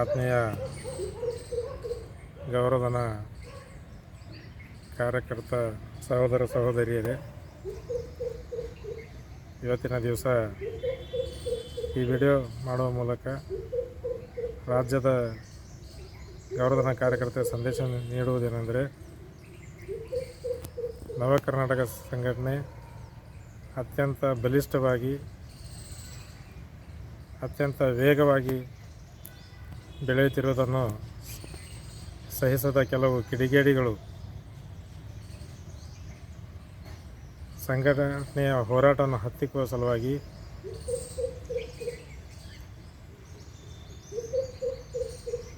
ಆತ್ಮೀಯ ಗೌರವಧನ ಕಾರ್ಯಕರ್ತ ಸಹೋದರ ಸಹೋದರಿಯರೇ, ಇವತ್ತಿನ ದಿವಸ ಈ ವಿಡಿಯೋ ಮಾಡುವ ಮೂಲಕ ರಾಜ್ಯದ ಗೌರವಧನ ಕಾರ್ಯಕರ್ತರ ಸಂದೇಶ ನೀಡುವುದೇನೆಂದರೆ, ನವ ಕರ್ನಾಟಕ ಸಂಘಟನೆ ಅತ್ಯಂತ ಬಲಿಷ್ಠವಾಗಿ ಅತ್ಯಂತ ವೇಗವಾಗಿ ಬೆಳೆಯುತ್ತಿರುವುದನ್ನು ಸಹಿಸದ ಕೆಲವು ಕಿಡಿಗೇಡಿಗಳು ಸಂಘಟನೆಯ ಹೋರಾಟವನ್ನು ಹತ್ತಿಕ್ಕುವ ಸಲುವಾಗಿ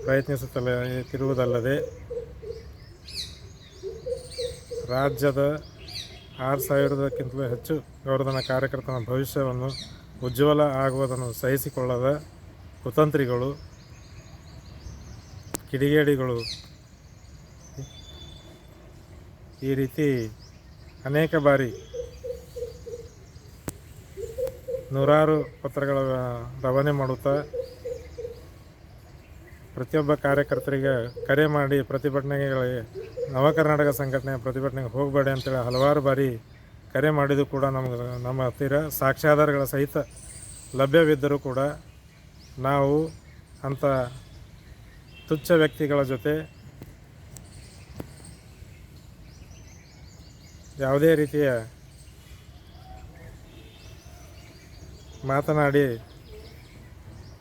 ಪ್ರಯತ್ನಿಸುತ್ತಲೇ ರಾಜ್ಯದ ಆರು ಸಾವಿರದಕ್ಕಿಂತಲೂ ಹೆಚ್ಚು ಗೌರವಧನ ಕಾರ್ಯಕರ್ತನ ಭವಿಷ್ಯವನ್ನು ಉಜ್ವಲ ಆಗುವುದನ್ನು ಸಹಿಸಿಕೊಳ್ಳದ ಕುತಂತ್ರಿಗಳು, ಕಿಡಿಗೇಡಿಗಳು ಈ ರೀತಿ ಅನೇಕ ಬಾರಿ ನೂರಾರು ಪತ್ರಗಳ ರವಾನೆ ಮಾಡುತ್ತಾ ಪ್ರತಿಯೊಬ್ಬ ಕಾರ್ಯಕರ್ತರಿಗೆ ಕರೆ ಮಾಡಿ ಪ್ರತಿಭಟನೆಗಳಿಗೆ ನವಕರ್ನಾಟಕ ಸಂಘಟನೆಯ ಪ್ರತಿಭಟನೆಗೆ ಹೋಗಬೇಡಿ ಅಂತೇಳಿ ಹಲವಾರು ಬಾರಿ ಕರೆ ಮಾಡಿದ್ದು ಕೂಡ ನಮಗೆ, ನಮ್ಮ ಹತ್ತಿರ ಸಾಕ್ಷ್ಯಾಧಾರಗಳ ಸಹಿತ ಲಭ್ಯವಿದ್ದರೂ ಕೂಡ ನಾವು ಅಂಥ ತುಚ್ಛ ವ್ಯಕ್ತಿಗಳ ಜೊತೆ ಯಾವುದೇ ರೀತಿಯ ಮಾತನಾಡಿ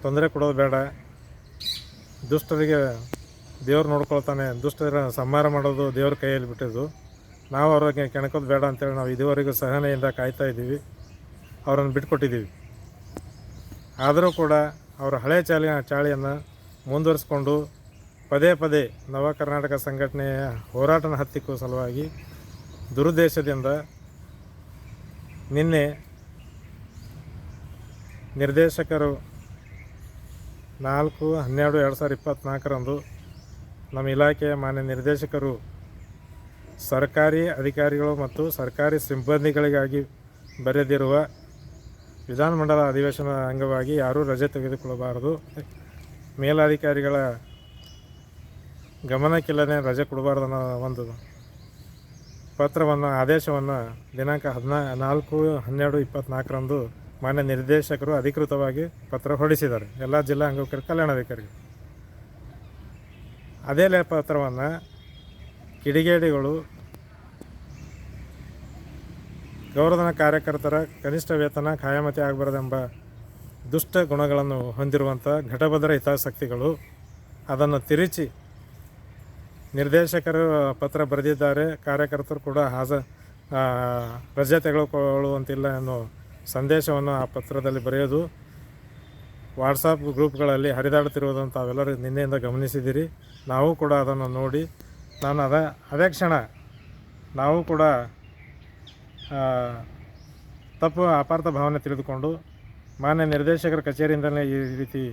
ತೊಂದರೆ ಕೊಡೋದು ಬೇಡ. ದುಷ್ಟರಿಗೆ ದೇವ್ರು ನೋಡ್ಕೊಳ್ತಾನೆ ದುಷ್ಟರ ಸಂಹಾರ ಮಾಡೋದು ದೇವ್ರ ಕೈಯಲ್ಲಿ ಬಿಟ್ಟಿದ್ದು. ನಾವು ಅವ್ರಿಗೆ ಕೆಣಕೋದು ಬೇಡ ಅಂತೇಳಿ ನಾವು ಇದುವರೆಗೂ ಸಹನೆಯಿಂದ ಕಾಯ್ತಾ ಇದ್ದೀವಿ. ಅವರನ್ನು ಬಿಟ್ಕೊಟ್ಟಿದ್ದೀವಿ. ಆದರೂ ಕೂಡ ಅವರ ಹಳೆ ಚಾಲಿ ಚಾಳಿಯನ್ನು ಮುಂದುವರಿಸ್ಕೊಂಡು ಪದೇ ಪದೇ ನವ ಕರ್ನಾಟಕ ಸಂಘಟನೆಯ ಹೋರಾಟನ ಹತ್ತಿಕ್ಕೂ ಸಲುವಾಗಿ ದುರುದ್ದೇಶದಿಂದ ನಿನ್ನೆ ನಿರ್ದೇಶಕರು ನಾಲ್ಕು, ಹನ್ನೆರಡು, ಎರಡು ಸಾವಿರದ ಇಪ್ಪತ್ತ್ನಾಲ್ಕರಂದು ನಮ್ಮ ಇಲಾಖೆಯ ಮಾನ್ಯ ನಿರ್ದೇಶಕರು ಸರ್ಕಾರಿ ಅಧಿಕಾರಿಗಳು ಮತ್ತು ಸರ್ಕಾರಿ ಸಿಬ್ಬಂದಿಗಳಿಗಾಗಿ ಬರೆದಿರುವ ವಿಧಾನಮಂಡಲ ಅಧಿವೇಶನ ಅಂಗವಾಗಿ ಯಾರೂ ರಜೆ ತೆಗೆದುಕೊಳ್ಳಬಾರದು. ಮೇಲಾಧಿಕಾರಿಗಳ ಗಮನಕ್ಕಿಲ್ಲದೆ ರಜೆ ಕೊಡಬಾರ್ದು ಅನ್ನೋ ಒಂದು ಪತ್ರವನ್ನು, ಆದೇಶವನ್ನು ದಿನಾಂಕ ಹದಿನಾ ನಾಲ್ಕು ಹನ್ನೆರಡು ಇಪ್ಪತ್ತ್ನಾಲ್ಕರಂದು ಮಾನ್ಯ ನಿರ್ದೇಶಕರು ಅಧಿಕೃತವಾಗಿ ಪತ್ರ ಹೊರಡಿಸಿದ್ದಾರೆ. ಎಲ್ಲ ಜಿಲ್ಲಾ ಅಂಗವಿಕಲ ಕಲ್ಯಾಣಾಧಿಕಾರಿಗಳು. ಅದೇ ಪತ್ರವನ್ನು ಕಿಡಿಗೇಡಿಗಳು ಗೌರವಧನ ಕಾರ್ಯಕರ್ತರ ಕನಿಷ್ಠ ವೇತನ ಖಾಯಮತಿ ಆಗಬಾರದೆಂಬ ದುಷ್ಟ ಗುಣಗಳನ್ನು ಹೊಂದಿರುವಂಥ ಘಟಭದ್ರ ಹಿತಾಸಕ್ತಿಗಳು ಅದನ್ನು ತಿರುಚಿ ನಿರ್ದೇಶಕರು ಪತ್ರ ಬರೆದಿದ್ದಾರೆ. ಕಾರ್ಯಕರ್ತರು ಕೂಡ ಹಾಜ ರಜೆ ತೆಗೆದುಕೊಳ್ಳುವಂತಿಲ್ಲ ಅನ್ನೋ ಸಂದೇಶವನ್ನು ಆ ಪತ್ರದಲ್ಲಿ ಬರೆಯೋದು. ವಾಟ್ಸಪ್ ಗ್ರೂಪ್ಗಳಲ್ಲಿ ಹರಿದಾಡುತ್ತಿರುವುದನ್ನು ತಾವೆಲ್ಲರೂ ನಿನ್ನೆಯಿಂದ ಗಮನಿಸಿದ್ದೀರಿ ನಾವು ಕೂಡ ಅದನ್ನು ನೋಡಿ ನಾನು ಅದ, ಅದೇ ಕ್ಷಣ ನಾವು ಕೂಡ ತಪ್ಪು ಅಪಾರ್ಥ ಭಾವನೆ ತಿಳಿದುಕೊಂಡು ಮಾನ್ಯ ನಿರ್ದೇಶಕರ ಕಚೇರಿಯಿಂದಲೇ ಈ ರೀತಿ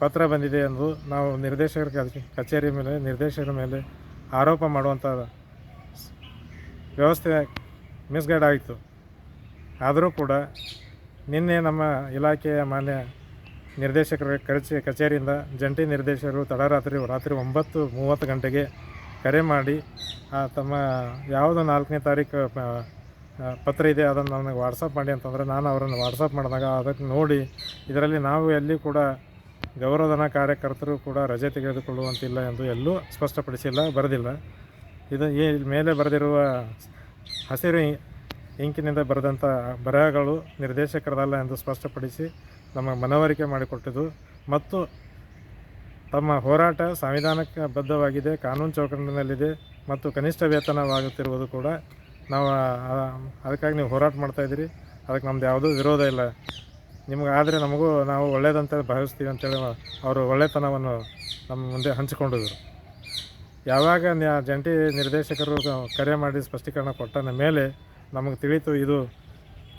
ಪತ್ರ ಬಂದಿದೆ ಎಂದು ನಾವು ನಿರ್ದೇಶಕರ ಕಚೇರಿ ಮೇಲೆ, ನಿರ್ದೇಶಕರ ಮೇಲೆ ಆರೋಪ ಮಾಡುವಂಥ ವ್ಯವಸ್ಥೆ ಮಿಸ್ಗೈಡ್ ಆಯಿತು. ಆದರೂ ಕೂಡ ನಿನ್ನೆ ನಮ್ಮ ಇಲಾಖೆಯ ಮಾನ್ಯ ನಿರ್ದೇಶಕರ ಕಚೇ, ಕಚೇರಿಯಿಂದ ಜಂಟಿ ನಿರ್ದೇಶಕರು ತಡರಾತ್ರಿ ರಾತ್ರಿ ಒಂಬತ್ತು ಮೂವತ್ತು ಗಂಟೆಗೆ ಕರೆ ಮಾಡಿ ತಮ್ಮ ಯಾವುದು ನಾಲ್ಕನೇ ತಾರೀಕು ಪತ್ರ ಇದೆ, ಅದನ್ನು ನನಗೆ ವಾಟ್ಸಪ್ ಮಾಡಿ ಅಂತಂದರೆ ನಾನು ಅವರನ್ನು ವಾಟ್ಸಪ್ ಮಾಡಿದಾಗ ಅದಕ್ಕೆ ನೋಡಿ, ಇದರಲ್ಲಿ ನಾವು ಎಲ್ಲಿ ಕೂಡ ಗೌರವಧನ ಕಾರ್ಯಕರ್ತರು ಕೂಡ ರಜೆ ತೆಗೆದುಕೊಳ್ಳುವಂತಿಲ್ಲ ಎಂದು ಎಲ್ಲೂ ಸ್ಪಷ್ಟಪಡಿಸಿಲ್ಲ, ಬರೆದಿಲ್ಲ. ಇದು ಈ ಮೇಲೆ ಬರೆದಿರುವ ಹಸಿರು ಇಂಕಿನಿಂದ ಬರೆದಂಥ ಬರಹಗಳು ನಿರ್ದೇಶಕರದಲ್ಲ ಎಂದು ಸ್ಪಷ್ಟಪಡಿಸಿ ನಮಗೆ ಮನವರಿಕೆ ಮಾಡಿಕೊಟ್ಟಿದ್ದು. ಮತ್ತು ತಮ್ಮ ಹೋರಾಟ ಸಂವಿಧಾನಕ್ಕೆ ಬದ್ಧವಾಗಿದೆ ಕಾನೂನು ಚೌಕಟ್ಟಿನಲ್ಲಿದೆ ಮತ್ತು ಕನಿಷ್ಠ ವೇತನವಾಗುತ್ತಿರುವುದು ಕೂಡ ನಾವು ಅದಕ್ಕಾಗಿ ನೀವು ಹೋರಾಟ ಮಾಡ್ತಾಯಿದ್ದೀರಿ ಅದಕ್ಕೆ ನಮ್ದು ಯಾವುದೂ ವಿರೋಧ ಇಲ್ಲ. ನಿಮ್ಗೆ ಆದರೆ ನಮಗೂ ನಾವು ಒಳ್ಳೇದಂತ ಭಾವಿಸ್ತೀವಿ ಅಂತೇಳಿ ಅವರು ಒಳ್ಳೆತನವನ್ನು ನಮ್ಮ ಮುಂದೆ ಹಂಚಿಕೊಂಡಿದ್ರು. ಯಾವಾಗ ಜಂಟಿ ನಿರ್ದೇಶಕರು ಕರೆ ಮಾಡಿ ಸ್ಪಷ್ಟೀಕರಣ ಕೊಟ್ಟನ ಮೇಲೆ ನಮಗೆ ತಿಳಿತು ಇದು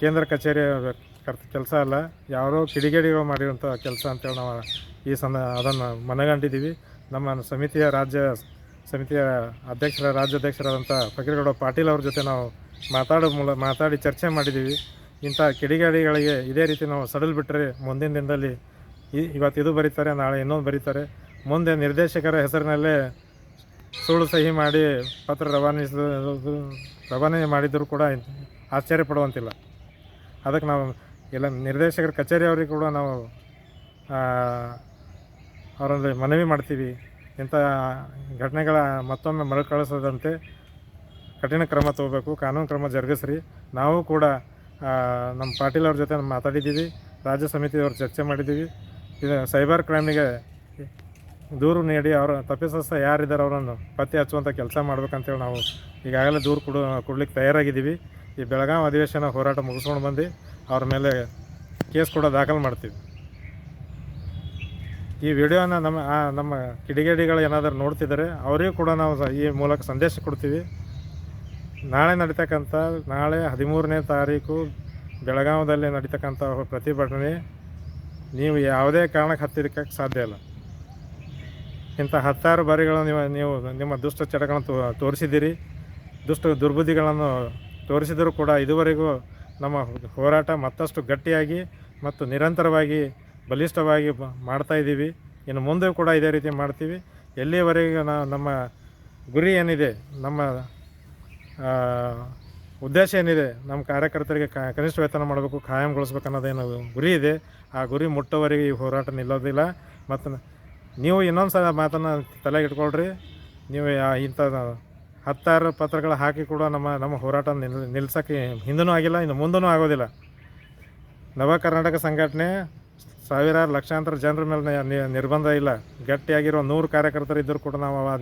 ಕೇಂದ್ರ ಕಚೇರಿಯ ಕೆಲಸ ಅಲ್ಲ, ಯಾರೋ ಕಿಡಿಗೇಡಿಗಳು ಮಾಡಿರುವಂಥ ಕೆಲಸ ಅಂತೇಳಿ ನಾವು ಈ ಸಂದ ಅದನ್ನು ಮನಗಂಡಿದ್ದೀವಿ. ನಮ್ಮ ಸಮಿತಿಯ ರಾಜ್ಯ ಸಮಿತಿಯ ಅಧ್ಯಕ್ಷರ, ರಾಜ್ಯಾಧ್ಯಕ್ಷರಾದಂಥ ಫಕೀರಗೌಡ ಪಾಟೀಲ್ ಅವ್ರ ಜೊತೆ ನಾವು ಮಾತಾಡೋ ಮೂಲ, ಮಾತಾಡಿ ಚರ್ಚೆ ಮಾಡಿದ್ದೀವಿ. ಇಂಥ ಕಿಡಿಗಾಡಿಗಳಿಗೆ ಇದೇ ರೀತಿ ನಾವು ಸಡಲ್ ಬಿಟ್ಟರೆ ಮುಂದಿನ ದಿನದಲ್ಲಿ ಇವತ್ತು ಇದು ಬರೀತಾರೆ, ನಾಳೆ ಇನ್ನೊಂದು ಬರೀತಾರೆ. ಮುಂದೆ ನಿರ್ದೇಶಕರ ಹೆಸರಿನಲ್ಲೇ ಸುಳ್ಳು ಸಹಿ ಮಾಡಿ ಪತ್ರ ರವಾನಿಸೋದು, ರವಾನೆ ಮಾಡಿದರೂ ಕೂಡ ಆಶ್ಚರ್ಯ ಪಡುವಂತಿಲ್ಲ. ಅದಕ್ಕೆ ನಾವು ಎಲ್ಲ ನಿರ್ದೇಶಕರ ಕಚೇರಿ ಅವರಿಗೆ ಕೂಡ ನಾವು ಅವರಲ್ಲಿ ಮನವಿ ಮಾಡ್ತೀವಿ. ಇಂಥ ಘಟನೆಗಳ ಮತ್ತೊಮ್ಮೆ ಮರುಕಳಿಸದಂತೆ ಕಠಿಣ ಕ್ರಮ ತಗೋಬೇಕು. ಕಾನೂನು ಕ್ರಮ ಜರುಗಿಸ್ರಿ. ನಾವು ಕೂಡ ನಮ್ಮ ಪಾಟೀಲ್ ಅವ್ರ ಜೊತೆ ಮಾತಾಡಿದ್ದೀವಿ. ರಾಜ್ಯ ಸಮಿತಿಯವ್ರು ಚರ್ಚೆ ಮಾಡಿದ್ದೀವಿ. ಇದು ಸೈಬರ್ ಕ್ರೈಮಿಗೆ ದೂರು ನೀಡಿ ಅವರ ತಪ್ಪಿಸಸ್ಥ ಯಾರಿದ್ದಾರೆ ಅವರನ್ನು ಪತ್ತೆ ಹಚ್ಚುವಂಥ ಕೆಲಸ ಮಾಡ್ಬೇಕಂತೇಳಿ ನಾವು ಈಗಾಗಲೇ ದೂರು ಕೊಡು, ಕೊಡ್ಲಿಕ್ಕೆ ತಯಾರಾಗಿದ್ದೀವಿ. ಈ ಬೆಳಗಾವಿ ಅಧಿವೇಶನ ಹೋರಾಟ ಮುಗಿಸ್ಕೊಂಡು ಬಂದು ಅವ್ರ ಮೇಲೆ ಕೇಸ್ ಕೂಡ ದಾಖಲು ಮಾಡ್ತೀವಿ. ಈ ವಿಡಿಯೋನ ನಮ್ಮ ನಮ್ಮ ಕಿಡಿಗೇಡಿಗಳು ಏನಾದರೂ ನೋಡ್ತಿದ್ದಾರೆ, ಅವರಿಗೂ ಕೂಡ ನಾವು ಈ ಮೂಲಕ ಸಂದೇಶ ಕೊಡ್ತೀವಿ. ನಾಳೆ ನಡೀತಕ್ಕಂಥ, ನಾಳೆ ಹದಿಮೂರನೇ ತಾರೀಕು ಬೆಳಗಾವದಲ್ಲಿ ನಡೀತಕ್ಕಂಥ ಪ್ರತಿಭಟನೆ, ನೀವು ಯಾವುದೇ ಕಾರಣಕ್ಕೆ ಹತ್ತಿರಕ್ಕೆ ಸಾಧ್ಯ ಇಲ್ಲ. ಇಂಥ ಹತ್ತಾರು ಬಾರಿಗಳನ್ನು ನೀವು ನೀವು ನಿಮ್ಮ ದುಷ್ಟ ಚಟಗಳನ್ನು ತೋರಿಸಿದ್ದೀರಿ. ದುಷ್ಟ ದುರ್ಬುದ್ಧಿಗಳನ್ನು ತೋರಿಸಿದರೂ ಕೂಡ ಇದುವರೆಗೂ ನಮ್ಮ ಹೋರಾಟ ಮತ್ತಷ್ಟು ಗಟ್ಟಿಯಾಗಿ ಮತ್ತು ನಿರಂತರವಾಗಿ ಬಲಿಷ್ಠವಾಗಿ ಮಾಡ್ತಾ ಇದ್ದೀವಿ. ಇನ್ನು ಮುಂದೆ ಕೂಡ ಇದೇ ರೀತಿ ಮಾಡ್ತೀವಿ. ಎಲ್ಲಿಯವರೆಗೆ ನಾ ನಮ್ಮ ಗುರಿ ಏನಿದೆ, ನಮ್ಮ ಉದ್ದೇಶ ಏನಿದೆ, ನಮ್ಮ ಕಾರ್ಯಕರ್ತರಿಗೆ ಕನಿಷ್ಠ ವೇತನ ಮಾಡಬೇಕು ಖಾಯಂಗೊಳಿಸ್ಬೇಕು ಅನ್ನೋದೇನು ಗುರಿ ಇದೆ. ಆ ಗುರಿ ಮುಟ್ಟೋವರೆಗೆ ಈ ಹೋರಾಟ ನಿಲ್ಲೋದಿಲ್ಲ. ಮತ್ತು ನೀವು ಇನ್ನೊಂದು ಸಲ ಮಾತನ್ನು ತಲೆಗೆ ಇಟ್ಕೊಳ್ರಿ. ನೀವು ಇಂಥ ಹತ್ತಾರು ಪತ್ರಗಳು ಹಾಕಿ ಕೂಡ ನಮ್ಮ ನಮ್ಮ ಹೋರಾಟ ನಿಲ್ ನಿಲ್ಸೋಕ್ಕೆ ಹಿಂದೂ ಆಗಿಲ್ಲ, ಇನ್ನು ಮುಂದೂ ಆಗೋದಿಲ್ಲ. ನವ ಕರ್ನಾಟಕ ಸಂಘಟನೆ ಸಾವಿರಾರು ಲಕ್ಷಾಂತರ ಜನರ ಮೇಲೆ ನಿರ್ಬಂಧ ಇಲ್ಲ. ಗಟ್ಟಿಯಾಗಿರೋ ನೂರು ಕಾರ್ಯಕರ್ತರು ಇದ್ದರೂ ಕೂಡ ನಾವು ಆ